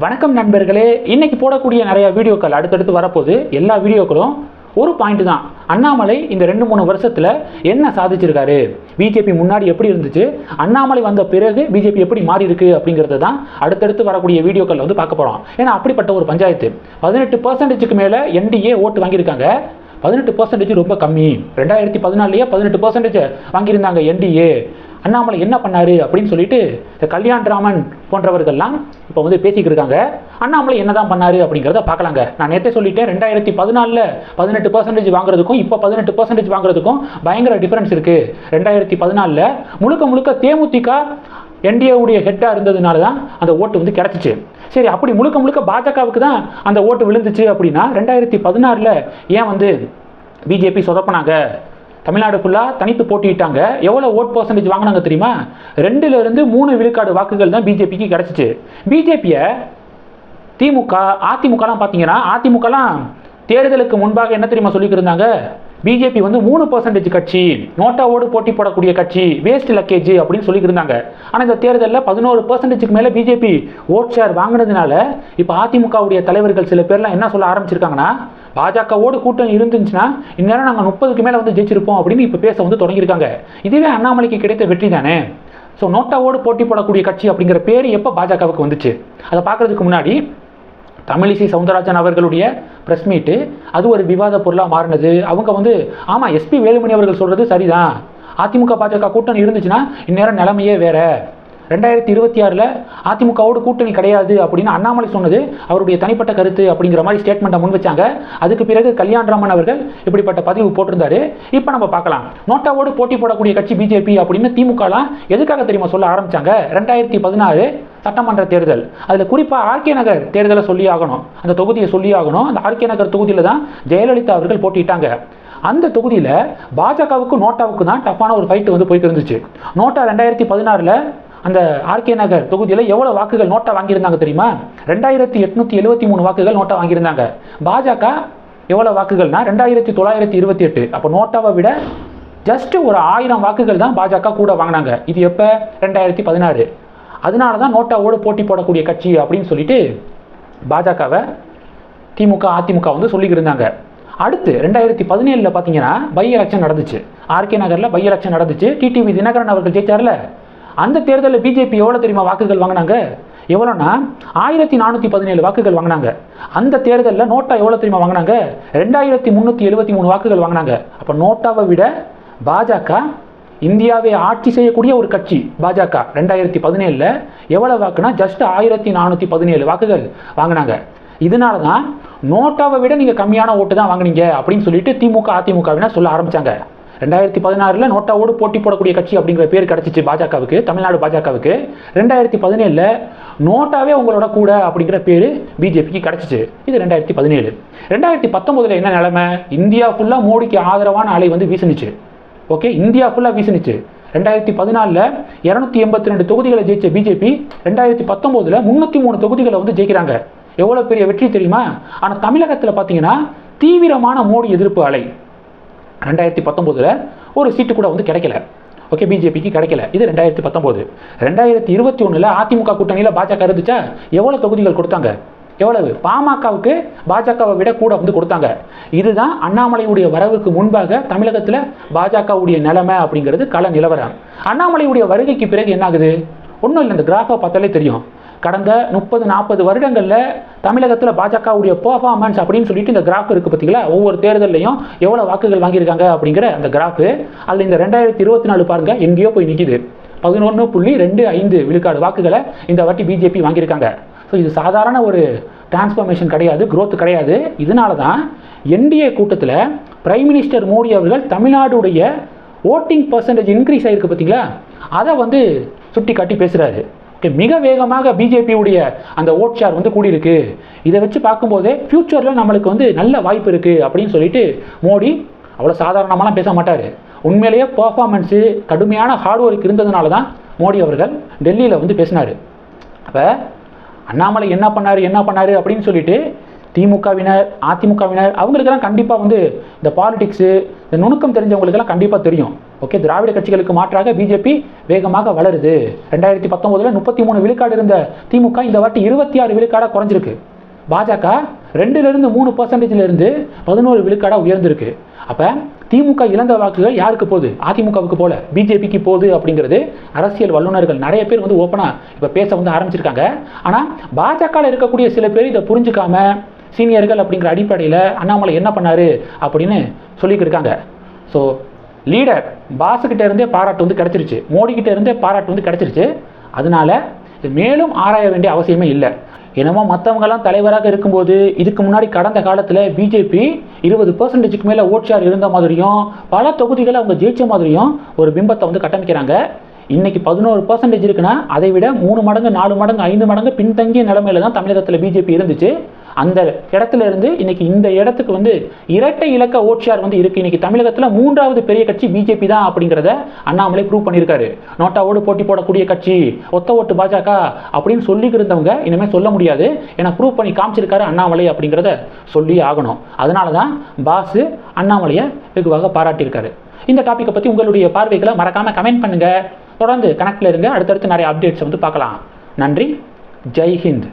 வணக்கம் நண்பர்களே இன்னைக்கு போடக்கூடிய நிறைய வீடியோக்கள் அடுத்தடுத்து வரப்போகுது. எல்லா வீடியோக்களும் ஒரு பாயிண்ட் தான். அண்ணாமலை இந்த ரெண்டு மூணு வருஷத்தில் என்ன சாதிச்சிருக்காரு? பிஜேபி முன்னாடி எப்படி இருந்துச்சு? அண்ணாமலை வந்த பிறகு பிஜேபி எப்படி மாறி இருக்கு அப்படிங்கிறத தான் அடுத்தடுத்து வரக்கூடிய வீடியோக்கள் வந்து பார்க்க போகிறோம் ஏன்னா அப்படிப்பட்ட ஒரு பஞ்சாயத்து. பதினெட்டு பர்சன்டேஜுக்கு மேலே என்டிஏ ஓட்டு வாங்கியிருக்காங்க. பதினெட்டு பர்சன்டேஜ் ரொம்ப கம்மி. ரெண்டாயிரத்தி பதினாலேயே பதினெட்டு பர்சன்டேஜ் வாங்கியிருந்தாங்க என்டிஏ அண்ணாமலை என்ன பண்ணாரு அப்படின்னு சொல்லிட்டு இந்த கல்யாண் ராமன் போன்றவர்கள்லாம் இப்போ வந்து பேசிக்கிட்டு இருக்காங்க. அண்ணாமலை என்னதான் பண்ணாரு அப்படிங்கிறத பார்க்கலாங்க. நான் நேற்றே சொல்லிட்டேன் ரெண்டாயிரத்தி பதினாலில் பதினெட்டு பர்சன்டேஜ் வாங்குறதுக்கும் இப்போ பதினெட்டு பர்சன்டேஜ் வாங்குறதுக்கும் பயங்கர டிஃப்ரென்ஸ் இருக்குது ரெண்டாயிரத்தி பதினாலில் முழுக்க முழுக்க தேமுதிக என்டிஏவுடைய ஹெட்டாக இருந்ததுனால தான் அந்த ஓட்டு வந்து கிடச்சிச்சு. சரி அப்படி முழுக்க முழுக்க பாஜகவுக்கு தான் அந்த ஓட்டு விழுந்துச்சு அப்படின்னா ரெண்டாயிரத்தி பதினாறில் ஏன் வந்து பிஜேபி சொதப்பினாங்க? தமிழ்நாடு ஃபுல்லாக தனித்து போட்டிட்டாங்க எவ்வளோ ஓட் பர்சன்டேஜ் வாங்கினாங்க தெரியுமா? ரெண்டுல இருந்து மூணு விழுக்காடு வாக்குகள் தான் பிஜேபிக்கு கிடச்சிச்சு. பிஜேபியை திமுக அதிமுகலாம் பார்த்தீங்கன்னா அதிமுகலாம் தேர்தலுக்கு முன்பாக என்ன தெரியுமா சொல்லிக்கிருந்தாங்க பிஜேபி வந்து மூணு பர்சன்டேஜ் கட்சி நோட்டாவோடு போட்டி போடக்கூடிய கட்சி வேஸ்ட் லக்கேஜ் அப்படின்னு சொல்லியிருந்தாங்க ஆனால் இந்த தேர்தலில் பதினோரு பர்சன்டேஜுக்கு மேலே பிஜேபி ஓட் ஷேர் வாங்கினதுனால இப்போ அதிமுகவுடைய தலைவர்கள் சில பேர்லாம் என்ன சொல்ல ஆரம்பிச்சிருக்காங்கன்னா பாஜகவோடு கூட்டணி இருந்துச்சுன்னா இந்நேரம் நாங்கள் முப்பதுக்கு மேலே வந்து ஜெயிச்சிருப்போம் அப்படின்னு இப்போ பேச வந்து தொடங்கியிருக்காங்க. இதுவே அண்ணாமலைக்கு கிடைத்த வெற்றி தானே? ஸோ நோட்டாவோடு போட்டி போடக்கூடிய கட்சி அப்படிங்கிற பேர் எப்போ பாஜகவுக்கு வந்துச்சு? அதை பார்க்கறதுக்கு முன்னாடி தமிழிசை சவுந்தரராஜன் அவர்களுடைய ப்ரெஸ் மீட்டு அது ஒரு விவாத பொருளாக மாறினது. அவங்க வந்து ஆமாம் எஸ்பி வேலுமணி அவர்கள் சொல்கிறது சரிதான். அதிமுக பாஜக கூட்டணி இருந்துச்சுன்னா இந்நேரம் நிலைமையே வேறு. ரெண்டாயிரத்தி இருபத்தி ஆறில் அதிமுகவோடு கூட்டணி கிடையாது அப்படின்னு அண்ணாமலை சொன்னது அவருடைய தனிப்பட்ட கருத்து அப்படிங்கிற மாதிரி ஸ்டேட்மெண்ட்டை முன் வச்சாங்க. அதுக்கு பிறகு கல்யாண்ராமன் அவர்கள் இப்படிப்பட்ட பதிவு போட்டிருந்தாரு. இப்போ நம்ம பார்க்கலாம். நோட்டாவோடு போட்டி போடக்கூடிய கட்சி பிஜேபி அப்படின்னு திமுகலாம் எதுக்காக தெரியுமா சொல்ல ஆரம்பிச்சாங்க? ரெண்டாயிரத்தி பதினாறு சட்டமன்ற தேர்தல். அதில் குறிப்பாக ஆர்கே நகர் தேர்தலை சொல்லி ஆகணும். அந்த தொகுதியை சொல்லி ஆகணும். அந்த ஆர்கே நகர் தொகுதியில் தான் ஜெயலலிதா அவர்கள் போட்டிட்டாங்க அந்த தொகுதியில் பாஜகவுக்கு நோட்டாவுக்கு தான் டஃப்பான ஒரு ஃபைட்டு வந்து போயிட்டு இருந்துச்சு. நோட்டா ரெண்டாயிரத்தி பதினாறில் அந்த ஆர்கே நகர் தொகுதியில் எவ்வளோ வாக்குகள் நோட்டா வாங்கியிருந்தாங்க தெரியுமா? ரெண்டாயிரத்தி எட்நூற்றி எழுபத்தி மூணு வாக்குகள் நோட்டா வாங்கியிருந்தாங்க. பாஜக எவ்வளோ வாக்குகள்னா ரெண்டாயிரத்தி தொள்ளாயிரத்தி இருபத்தி எட்டு. அப்போ நோட்டாவை விட ஜஸ்ட் ஒரு ஆயிரம் வாக்குகள் தான் பாஜக கூட வாங்கினாங்க. இது எப்போ? ரெண்டாயிரத்தி பதினாறு. அதனால தான் நோட்டாவோடு போட்டி போடக்கூடிய கட்சி அப்படின்னு சொல்லிட்டு பாஜகவை திமுக அதிமுக வந்து சொல்லிக்கிருந்தாங்க அடுத்து ரெண்டாயிரத்தி பதினேழில் பார்த்தீங்கன்னா பை எலெக்ஷன் நடந்துச்சு. ஆர்கே நகரில் பை எலெக்ஷன் நடந்துச்சு. டிடிவி தினகரன் அவர்கள் ஜெயிச்சார்ல. அந்த தேர்தலில் பிஜேபி எவ்வளோ தெரியுமா வாக்குகள் வாங்கினாங்க? எவ்வளோனா ஆயிரத்தி நானூற்றி பதினேழு வாக்குகள் வாங்கினாங்க. அந்த தேர்தலில் நோட்டா எவ்வளோ தெரியுமா வாங்கினாங்க? ரெண்டாயிரத்தி முந்நூற்றி எழுபத்தி மூணு வாக்குகள் வாங்கினாங்க. அப்போ நோட்டாவை விட பாஜக இந்தியாவை ஆட்சி செய்யக்கூடிய ஒரு கட்சி பாஜக. ரெண்டாயிரத்தி பதினேழில் எவ்வளோ வாக்குனா ஜஸ்ட் ஆயிரத்தி நானூற்றி பதினேழு வாக்குகள் வாங்கினாங்க. இதனால தான் நோட்டாவை விட நீங்கள் கம்மியான ஓட்டு தான் வாங்குனீங்க அப்படின்னு சொல்லிட்டு திமுக அதிமுகவினா சொல்ல ஆரம்பிச்சாங்க. ரெண்டாயிரத்தி பதினாறில் நோட்டாவோடு போட்டி போடக்கூடிய கட்சி அப்படிங்கிற பேர் கிடச்சிச்சு பாஜகவுக்கு தமிழ்நாடு பாஜகவுக்கு. ரெண்டாயிரத்தி பதினேழில் நோட்டாவே உங்களோட கூட அப்படிங்கிற பேர் பிஜேபிக்கு கிடச்சிச்சு. இது ரெண்டாயிரத்தி பதினேழு. ரெண்டாயிரத்தி பத்தொம்போதில் என்ன நிலைமை? இந்தியா ஃபுல்லாக மோடிக்கு ஆதரவான அலை வந்து வீசுனுச்சு. ஓகே இந்தியா ஃபுல்லாக வீசுனுச்சு. ரெண்டாயிரத்தி பதினாலில் இரநூத்தி எண்பத்தி ரெண்டு தொகுதிகளை ஜெயிச்ச பிஜேபி ரெண்டாயிரத்தி பத்தொம்போதில் முந்நூற்றி மூணு தொகுதிகளை வந்து ஜெயிக்கிறாங்க. எவ்வளோ பெரிய வெற்றி தெரியுமா? ஆனால் தமிழகத்தில் பார்த்தீங்கன்னா தீவிரமான மோடி எதிர்ப்பு அலை. ரெண்டாயிரத்தி பத்தொம்போதில் ஒரு சீட்டு கூட வந்து கிடைக்கல. ஓகே பிஜேபிக்கு கிடைக்கல. இது ரெண்டாயிரத்தி பத்தொம்போது ரெண்டாயிரத்தி இருபத்தி ஒன்றில் அதிமுக கூட்டணியில் பாஜக இருந்துச்சா? எவ்வளோ தொகுதிகள் கொடுத்தாங்க? எவ்வளவு? பாமகவுக்கு பாஜகவை விட கூட வந்து கொடுத்தாங்க. இதுதான் அண்ணாமலையுடைய வரவுக்கு முன்பாக தமிழகத்தில் பாஜகவுடைய நிலைமை அப்படிங்கிறது கள நிலவரம். அண்ணாமலையுடைய வருகைக்கு பிறகு என்ன ஆகுது ஒன்றும் இல்லை இந்த கிராஃபை பார்த்தாலே தெரியும். கடந்த முப்பது நாற்பது வருடங்களில் தமிழகத்தில் பாஜகவுடைய பர்ஃபார்மன்ஸ் அப்படின்னு சொல்லிட்டு இந்த கிராஃப் இருக்குது பார்த்தீங்களா ஒவ்வொரு தேர்தலையும் எவ்வளோ வாக்குகள் வாங்கியிருக்காங்க அப்படிங்கிற அந்த கிராஃபு அதில் இந்த ரெண்டாயிரத்தி இருபத்தி நாலு பாருங்கள் எங்கேயோ போய் நிற்கிது பதினொன்று புள்ளி ரெண்டு ஐந்து விழுக்காடு வாக்குகளை இந்த வாட்டி பிஜேபி வாங்கியிருக்காங்க. ஸோ இது சாதாரண ஒரு டிரான்ஸ்ஃபர்மேஷன் கிடையாது க்ரோத் கிடையாது. இதனால தான் என்டிஏ கூட்டத்தில் பிரைம் மினிஸ்டர் மோடி அவர்கள் தமிழ்நாடுடைய ஓட்டிங் பர்சன்டேஜ் இன்க்ரீஸ் ஆகிருக்கு பார்த்தீங்களா? அதை வந்து சுட்டி காட்டி பேசுகிறாரு ஓகே மிக வேகமாக பிஜேபியுடைய அந்த ஓட் ஷேர் வந்து கூடியிருக்கு. இதை வச்சு பார்க்கும்போதே ஃப்யூச்சரில் நம்மளுக்கு வந்து நல்ல வாய்ப்பு இருக்குது அப்படின்னு சொல்லிட்டு மோடி அவ்வளோ சாதாரணமாலாம் பேச மாட்டார். உண்மையிலேயே பர்ஃபார்மன்ஸு கடுமையான ஹார்ட் ஒர்க் இருந்ததுனால தான் மோடி அவர்கள் டெல்லியில் வந்து பேசினார். அப்போ அண்ணாமலை என்ன பண்ணார் என்ன பண்ணார் அப்படின்னு சொல்லிட்டு திமுகவினர் அதிமுகவினர் அவங்களுக்கெல்லாம் கண்டிப்பாக வந்து இந்த பாலிடிக்ஸு இந்த நுணுக்கம் தெரிஞ்சவங்களுக்கெல்லாம் கண்டிப்பாக தெரியும். ஓகே திராவிட கட்சிகளுக்கு மாற்றாக பிஜேபி வேகமாக வளருது. ரெண்டாயிரத்தி பத்தொம்போதில் முப்பத்தி மூணு விழுக்காடு இருந்த திமுக இந்த வாட்டி இருபத்தி ஆறு விழுக்காடாக குறைஞ்சிருக்கு. பாஜக ரெண்டுலேருந்து மூணு பர்சன்டேஜ்லேருந்து பதினோரு விழுக்காடாக உயர்ந்திருக்கு. அப்போ திமுக இழந்த வாக்குகள் யாருக்கு போகுது? அதிமுகவுக்கு போல. பிஜேபிக்கு போகுது அப்படிங்கிறது அரசியல் வல்லுநர்கள் நிறைய பேர் வந்து ஓப்பனாக இப்போ பேச வந்து ஆரம்பிச்சிருக்காங்க. ஆனால் பாஜகவில் இருக்கக்கூடிய சில பேர் இதை புரிஞ்சுக்காம சீனியர்கள் அப்படிங்கிற அடிப்படையில் அண்ணாமலை என்ன பண்ணார் அப்படின்னு சொல்லிக்கிட்டு இருக்காங்க. ஸோ லீடர் பாஸுக்கிட்ட இருந்தே பாராட்டு வந்து கிடச்சிருச்சு. மோடிக்கிட்ட இருந்தே பாராட்டு வந்து கிடச்சிருச்சு. அதனால இது மேலும் ஆராய வேண்டிய அவசியமே இல்லை. என்னமோ மற்றவங்கெல்லாம் தலைவராக இருக்கும்போது இதுக்கு முன்னாடி கடந்த காலத்தில் பிஜேபி இருபது பர்சன்டேஜுக்கு மேலே ஓட் ஷேர் இருந்த மாதிரியும் பல தொகுதிகளை அவங்க ஜெயிச்ச மாதிரியும் ஒரு பிம்பத்தை வந்து கட்டமைக்கிறாங்க. இன்னைக்கு பதினோரு பர்சன்டேஜ் இருக்குன்னா அதை விட மூணு மடங்கு நாலு மடங்கு ஐந்து மடங்கு பின்தங்கிய நிலைமையில தான் தமிழகத்தில் பிஜேபி இருந்துச்சு. அந்த இடத்துல இருந்து இன்னைக்கு இந்த இடத்துக்கு வந்து இரட்டை இலக்க ஓட்சியார் வந்து இருக்கு. இன்னைக்கு தமிழகத்தில் மூன்றாவது பெரிய கட்சி பிஜேபி தான் அப்படிங்கிறத அண்ணாமலை ப்ரூவ் பண்ணியிருக்காரு. நோட்டாவோடு போட்டி போடக்கூடிய கட்சி ஒத்த ஓட்டு பாஜக அப்படின்னு சொல்லிக்கிருந்தவங்க இனிமேல் சொல்ல முடியாது. ஏன்னா ப்ரூவ் பண்ணி காமிச்சிருக்காரு அண்ணாமலை அப்படிங்கிறத சொல்லி ஆகணும். அதனால தான் பாஸு அண்ணாமலையை வெகுவாக பாராட்டியிருக்காரு. இந்த டாப்பிக்கை பற்றி உங்களுடைய பார்வைகளை மறக்காமல் கமெண்ட் பண்ணுங்கள் தொடர்ந்து கனெக்டில் இருங்க. அடுத்தடுத்து நிறைய அப்டேட்ஸ் வந்து பார்க்கலாம். நன்றி. ஜெய் ஹிந்த்.